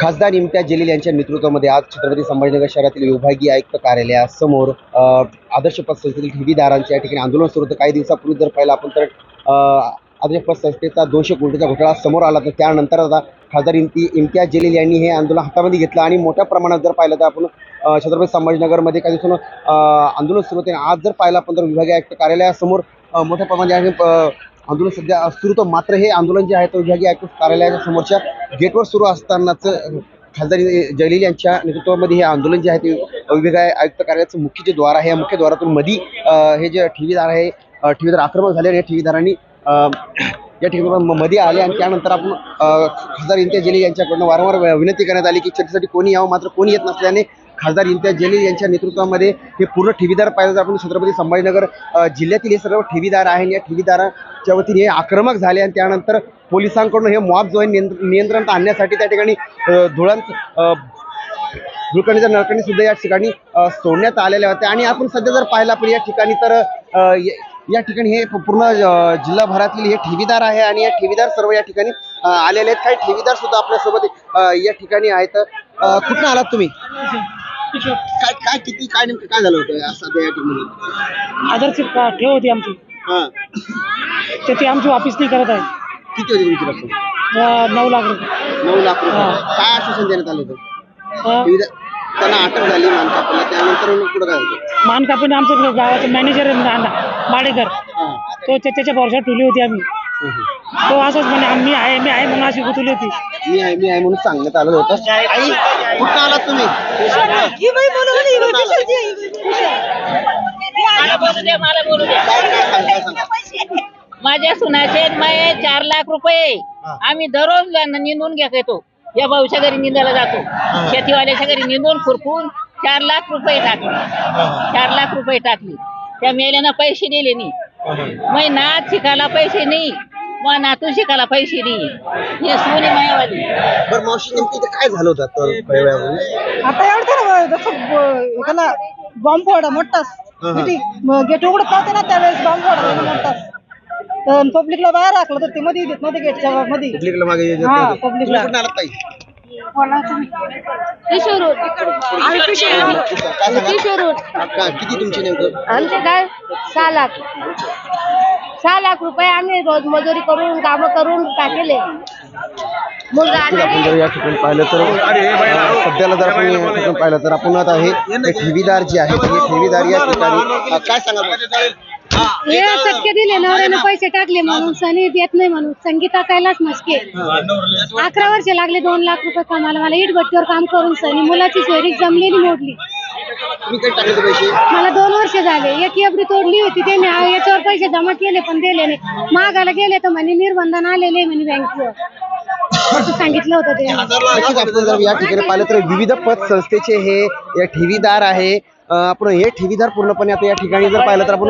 खासदार इम्तियाज जलील यांच्या नेतृत्वामध्ये आज छत्रपती संभाजीनगर शहरातील विभागीय आयुक्त कार्यालयासमोर अ, आदर्श पतसंस्थेतील ठेवीदारांचे या ठिकाणी आंदोलन सुरू होतं. काही दिवसापूर्वी जर पाहिलं आपण तर अ, आदर्श पतसंस्थेचा दोनशे कोटीचा घोटाळा समोर आला. तर त्यानंतर आता खासदार इम्ति इम्तियाज जलील यांनी हे आंदोलन हातामध्ये घेतलं आणि मोठ्या प्रमाणात जर पाहिलं तर आपण छत्रपती संभाजीनगरमध्ये काही दिवसानं आंदोलन सुरू होते. आज जर पाहिलं आपण तर विभागीय आयुक्त कार्यालयासमोर मोठ्या प्रमाणात आंदोलन सध्या सुरू होतं मात्र हे आंदोलन जे आहे तो विभागीय आयुक्त कार्यालयाच्या समोरच्या गेटवर सुरू असतानाच खासदार जलील यांच्या नेतृत्वामध्ये हे आंदोलन जे आहे ते विभागीय आयुक्त कार्यालयाचं मुख्य जे द्वार आहे या मुख्य द्वारातून मधी हे जे ठेवीदार आहे ठेवीदार आक्रमक झाले आणि या ठेवीदारांनी या ठिकाणी मध्ये आले आणि त्यानंतर आपण खासदार इंतिया जलील यांच्याकडनं वारंवार विनंती करण्यात आली की चर्चेसाठी कोणी यावं मात्र कोणी येत नसल्याने खासदार इम्तियाज जलील यांच्या नेतृत्वामध्ये हे पूर्ण ठेवीदार पाहिलं जर आपण छत्रपती संभाजीनगर जिल्ह्यातील हे सर्व ठेवीदार आहे आणि या ठेवीदाराच्या वतीने हे आक्रमक झाले आणि त्यानंतर पोलिसांकडून हे मॉब जो आहे नियंत्रणात आणण्यासाठी त्या ठिकाणी धुळण धुळांत धुळकणीच्या नळकणी सुद्धा या ठिकाणी सोडण्यात आलेल्या होत्या. आणि आपण सध्या जर पाहिलं आपण या ठिकाणी तर या ठिकाणी हे पूर्ण जिल्हाभरातील हे ठेवीदार आहे आणि या ठेवीदार सर्व या ठिकाणी आलेले आहेत. काही ठेवीदार सुद्धा आपल्यासोबत या ठिकाणी आहेत. कुठं आलात तुम्ही? काय काय किती काय नेमकं काय झालं होतं सध्या या ठिकाणी आदर्श का- ठेव होती आमची. हा. तर ती आमची वापिस नाही करत आहे. किती होती तुमची रक्कम? अं, नऊ लाख रुपये. नऊ लाख रुपये. हा. काय आश्वासन देण्यात आलं होतं? अं, त्यांना अटक झाली मानकापूरला. त्यानंतर मग पुढं काय होतं? मानकापूरने आमचं गावाचं मॅनेजर माडेकर. हा. तो त्या- त्याच्या भरोशावर ठेवली होती आम्ही. तो असंच म्हणे आम्ही आहे मी आहे म्हणून अशी गुतवली होती. मी आहे मी आहे म्हणून सांगण्यात आलं होतं. आई कुठं आलात तुम्ही? माझ्या सुनाचे माये चार लाख रुपये. आम्ही दररोज निंदून घेत येतो या भाऊच्या घरी निंदायला जातो. शेतीवाल्याच्या घरी निंदून खुरपून चार लाख रुपये टाकले. चार लाख रुपये टाकले. त्या मेल्यानं पैसे दिले नाही. मै नात शिकायला पैसे नाही. मग नातू शिकायला पैसे नाही. हे सोनी मायावाली. बरं मावशी नेमकं इथं काय झालं होतं आता थोड्या वेळापूर्वी? आता एवढं जसं त्याला बॉम्ब फोडा मोठाच हा, हा. गेट उघडत नव्हते ना त्यावेळेस बॉम्ब फोडा मोठाच तर पब्लिकला बाहेर राखलं तर ते मध्ये देत नव्हते गेटच्या मध्ये. पब्लिकला मागे येत हा, कुठून आलात ताई? किती तुमचे नेमकं आमचे काय सहा लाख सहा लाख रुपये आम्ही रोज मजुरी करून काम करून टाकेले मुलगा नक्कीच आपण जर या ठिकाणी पाहिलं तर सध्याला जर आपण या ठिकाणी पाहिलं तर आपण आता हे ठेवीदार जे आहे ठेवीदार या ठिकाणी काय सांगा हे सटके दिले नवऱ्याने पैसे टाकले म्हणून सनी देत नाही म्हणून. संगीता कैलास मस्के. अकरा वर्ष लागले दोन लाख रुपये कामाला मला इटभट्टीवर काम करून सनी मुलाची सोयरीक जमलेली मोडली. तुम्ही काही टाकले ते पैसे? मला दोन वर्ष झाले. एक एफडी तोडली होती ते मी याच्यावर पैसे जमा केले पण दिले नाही. मागायला गेले तर म्हणे निर्बंधन आलेले म्हणे बँकेवर. असं सांगितलं होतं ते. नक्कीच आपण जर या ठिकाणी पाहिलं तर विविध पतसंस्थेचे हे या ठेवीदार आहे. आपण हे ठेवीदार पूर्णपणे आता या ठिकाणी जर पाहिलं तर आपण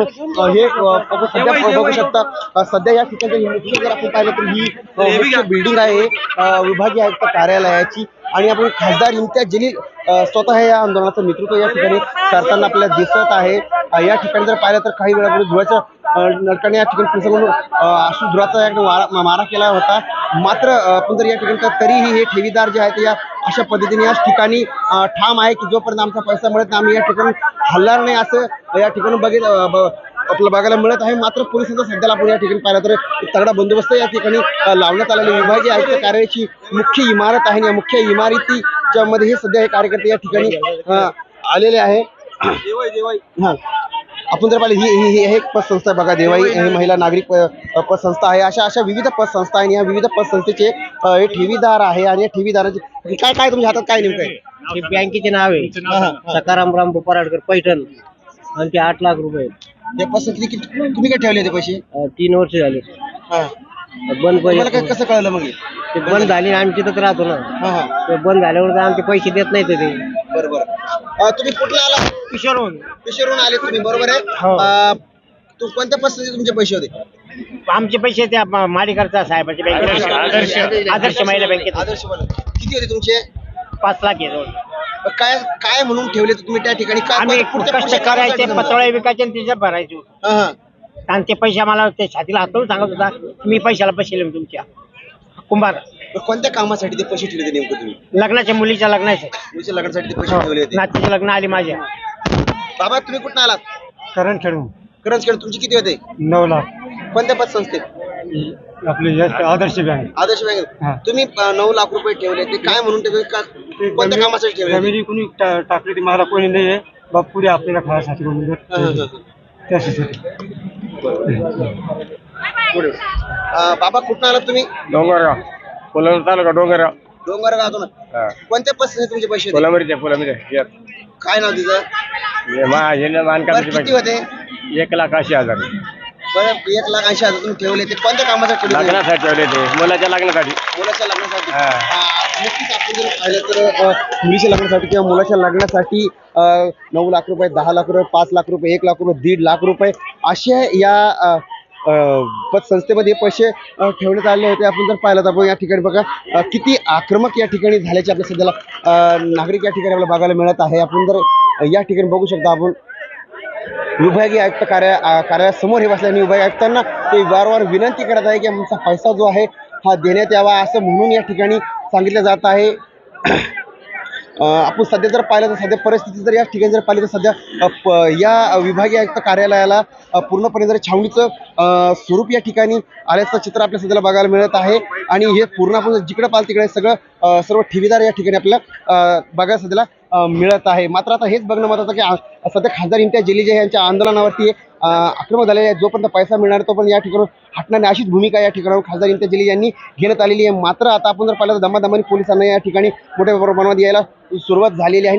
हे सध्या बघू शकता सध्या या ठिकाणी जर आपण पाहिलं तर ही बिल्डिंग आहे विभागीय आयुक्त कार्यालयाची आणि आपण खासदार इम्तियाज जलील स्वतः या आंदोलनाचं नेतृत्व या ठिकाणी करताना आपल्याला दिसत आहे. या ठिकाणी जर पाहिलं तर काही वेळापूर्वी धुळ्याच्या अं, नळकाने या ठिकाणी पोलिसांकडून अश्रू धुराचा मारा केला होता. मात्र आपण जर या ठिकाणी तर तरीही हे ठेवीदार जे आहेत या अशा पद्धतीने याच ठिकाणी ठाम आहे की जोपर्यंत आमचा पैसा मिळत नाही आम्ही या ठिकाणी हलणार नाही असं या ठिकाणी बघित आपलं बघायला मिळत आहे. मात्र पोलिसांचा सध्याला आपण या ठिकाणी पाहिलं तर तगडा बंदोबस्त या ठिकाणी लावण्यात आलेली विभागीय आयुक्त कार्यालयाची मुख्य इमारत आहे आणि या मुख्य इमारतीच्या मध्ये हे सध्या हे कार्यकर्ते या ठिकाणी आलेले आहे. हा. आपण जर पाहिलं ही ही ही एक पतसंस्था बघा देवाई ही महिला नागरिक पतसंस्था आहे. अशा अशा विविध पतसंस्था आहे आणि या विविध पतसंस्थेचे हे ठेवीदार आहे आणि या ठेवीदाराचे काय काय तुमच्या हातात काय नेमकं आहे? ते बँकेचे नाव आहे. सकाराम राम पराडकर पैठण. आणि ते आठ लाख रुपये. या पतसंस्थेचे किती तुम्ही काय ठेवले होते पैसे? अं, तीन वर्ष झाले. हा. बंद तुम्हाला काय पैसे कसं कळलं मग हे? ते बंद झाले आणि आम्ही तिथंच राहतो ना. हा हा. ते बंद झाल्यावर तर आमचे पैसे देत नाही ते. बरं बरं. अं, तुम्ही कुठला आला? किशोरहून. किशोरहून आले तुम्ही बरोबर आहे? हो. अं, तू कोणत्या पतसंस्थेचे तुमचे पैसे होते? आमचे पैसे त्या मा- माडेकरचा साहेबाच्या बँकेत आदर्श आदर्श. महिला बँकेत आदर्श मला किती होते तुमचे? पाच लाख आहे जवळ. काय काय म्हणून ठेवले होते तुम्ही त्या ठिकाणी? काय आम्ही पुढच्या- कष्ट पुढच्या करायचे कामासाठी समजा. पतोळे विकायचे आणि त्याच्यात भरायचे हा, हा. आणि ते पैसे आम्हाला ते छातीला हातवून सांगत होता मी पैशाला पैसे तुमच्या कुंभार. कोणत्या कामासाठी ते पैसे ठेवले होते नेमकं तुम्ही? लग्नाच्या मुलीच्या लग्नाचे. मुलीच्या लग्नासाठी ते पैसे ठेवले होते. नातीचे लग्न आली माझ्या. बाबा तुम्ही कुठं आलात? करण खेळून करंज खेळ तुमचे किती होते? नऊ लाख. कोणत्या पतसंस्थेत आपले आदर्श बँक. आदर्श हा. बँक तुम्ही अं, नऊ लाख रुपये ठेवले ते काय म्हणून ठेवले? का कोणत्या कामासाठी ठेवले? होते? जमिनी कुणी टा- टाकली ती मला कोणी नाही आहे बाप पुढे आपल्याला खाण्यासाठी म्हणून हा, हा, हा. पुढे. अं, बाबा कुठं आलात तुम्ही? डोंगरगाव. फुलं तालुका डोंगरगाव. डोंगरगावातून कोणत्या पतसंस्थेत तुमचे पैसे होते? फुलामरीच्या फुलामध्ये काय नाव तिचं बरं किती होते? एक लाख अशी हजार. बरं एक लाख ऐंशी हजार तुम्ही ठेवले ते कोणत्या कामासाठी ठेवले होते? लग्नासाठी ठेवले ते. मुलाच्या लग्नासाठी. मुलाच्या लग्नासाठी. हा. नक्कीच आपण जर पाहिलं तर अ, मुलीच्या लग्नासाठी किंवा मुलाच्या लग्नासाठी अ, नऊ लाख रुपये दहा लाख रुपये पाच लाख रुपये एक लाख रुपये दीड लाख रुपये असे या अ, पतसंस्थेमध्ये पैसे ठेवण्यात आले होते. आपण जर पाहिलं तर आपण या ठिकाणी बघा किती आक्रमक या ठिकाणी झाल्याचे आपल्या सध्याला नागरिक या ठिकाणी आपल्याला बघायला मिळत आहे. आपण जर या ठिकाणी बघू शकता आपण विभागीय आयुक्त कार्या आ- कार्यालयासमोर हे बसल्याने विभागीय आयुक्तांना ते वारंवार विनंती करत आहे की आमचा पैसा जो आहे हा देण्यात यावा असं म्हणून या ठिकाणी सांगितलं जात आहे. आपण सध्या जर पाहिलं तर सध्या परिस्थिती जर या ठिकाणी जर पाहिली तर सध्या या विभागीय आयुक्त कार्यालयाला पूर्णपणे जर छावणीचं स्वरूप या ठिकाणी आल्याचं चित्र आपल्या सध्याला बघायला मिळत आहे. आणि हे पूर्ण आपण जर जिकडे पाहिलं तिकडे सगळं सर्व ठेवीदार या ठिकाणी आपल्याला बघायला सध्याला मिळत आहे. मात्र आता हेच बघणं महत्वाचं की सध्या खासदार इम्तियाज जलील यांच्या आंदोलनावरती आक्रमक झालेले आहे जोपर्यंत पैसा मिळणार तोपर्यंत या ठिकाणी हटणार नाही. अशीच भूमिका या ठिकाणावर खासदार इंत जलील यांनी घेण्यात आलेली आहे. मात्र आता आपण जर पाहिलं तर दमादमानी पोलिसांना या ठिकाणी मोठ्या प्रमाणात यायला सुरुवात झालेली आहे.